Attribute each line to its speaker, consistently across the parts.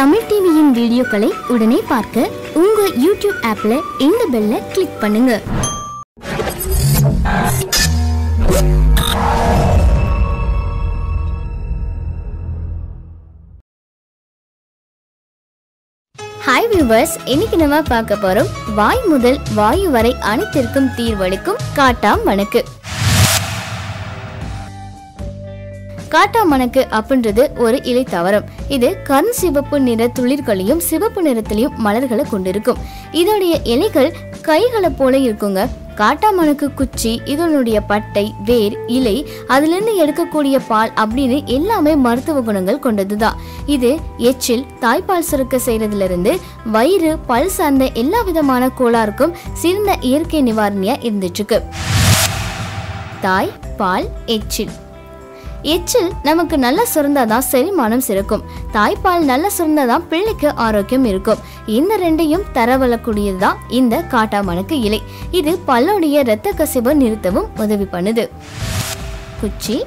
Speaker 1: தமிழ் டிவியின் வீடியோக்களை உடனே பார்க்க உங்க யூடியூப் ஆப்ல இந்த பெல்ல கிளிக் பண்ணுங்க. ஹாய் வியூவர்ஸ் இன்னைக்கு நம்ம பார்க்க போறோம் வாய் முதல் வாயு வரை அனைத்திற்கும் தீர்வளிக்கும் காட்டாம் வணக்கு. காட்டா மணக்கு அப்படின்றது ஒரு இலை தாவரம். இது கண் சிவப்பு நிற துளிர்களையும் சிவப்பு நிறத்திலையும் மலர்களை கொண்டிருக்கும். இதோடைய இலைகள் கைகளை போல இருக்குங்க. காட்டா மணக்கு குச்சி இதனுடைய பட்டை வேர் இலை அதிலிருந்து எடுக்கக்கூடிய பால் அப்படின்னு எல்லாமே மருத்துவ குணங்கள் கொண்டதுதான். இது எச்சில் தாய்ப்பால் சுருக்க செய்யறதுல இருந்து வயிறு பல் சார்ந்த எல்லா விதமான கோளாறுக்கும் சிறந்த இயற்கை நிவாரணியா இருந்துட்டு இருக்கு தாய் பால் எச்சில். எச்சில் நமக்கு நல்லா சுரந்தாதான் செரிமானம் சிறக்கும். தாய்ப்பால் நல்லா சுரந்தாதான் பிள்ளைக்கு ஆரோக்கியம் இருக்கும். இந்த ரெண்டையும் தரவளக்கூடியதுதான் இந்த காட்டாமணக்கு இலை. இது பல்லுடைய இரத்த கசிவை நிறுத்தவும் உதவி பண்ணுது. குச்சி.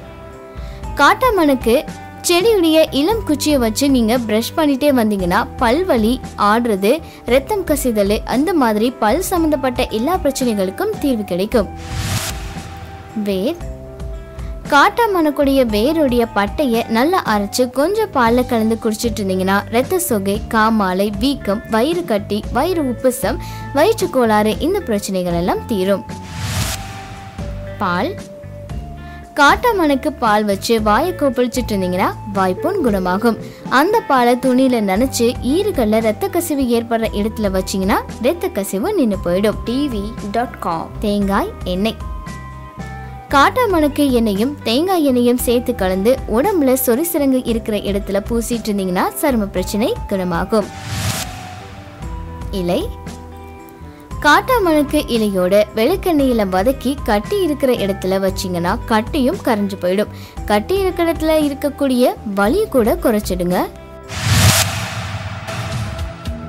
Speaker 1: காட்டாமணக்கு செடியுடைய இளம் குச்சியை வச்சு நீங்கள் ப்ரஷ் பண்ணிட்டே வந்தீங்கன்னா பல்வலி ஆடுறது ரத்தம் கசிதல் அந்த மாதிரி பல் சம்மந்தப்பட்ட எல்லா பிரச்சனைகளுக்கும் தீர்வு கிடைக்கும். வேர். காட்டாமணக்குடைய வேருடைய பட்டையை நல்லா அரைச்சு கொஞ்சம் பாலில் கலந்து குடிச்சிட்டு இருந்தீங்கன்னா ரத்த சொகை காமாலை வீக்கம் வயிறு கட்டி வயிறு உப்புசம் வயிற்று கோளாறு இந்த பிரச்சனைகள் எல்லாம் தீரும். பால். காட்டாமணக்கு பால் வச்சு வாயை கொப்பளிச்சிட்டு இருந்தீங்கன்னா வாய்ப்புண் குணமாகும். அந்த பாலை துணியில நனைச்சு ஈறுகள்ல ரத்த கசிவு ஏற்படுற இடத்துல வச்சீங்கன்னா ரத்த கசிவு நின்று போயிடும். டிவி டாட் காம் தேங்காய் எண்ணெய். காட்டாமணக்கு எண்ணெயும் தேங்காய் எண்ணெயும் சேர்த்து கலந்து உடம்புல சொரிசிறங்கு இருக்கிற இடத்துல பூசிட்டு இருந்தீங்கன்னா சரும பிரச்சனை குணமாகும். இலை. காட்டாமணக்கு இலையோட வெளுக்கெண்ணெயில வதக்கி கட்டி இருக்கிற இடத்துல வச்சீங்கன்னா கட்டியும் கரைஞ்சு போயிடும். கட்டி இருக்கிற இடத்துல இருக்கக்கூடிய வலியை கூட குறைச்சிடுங்க.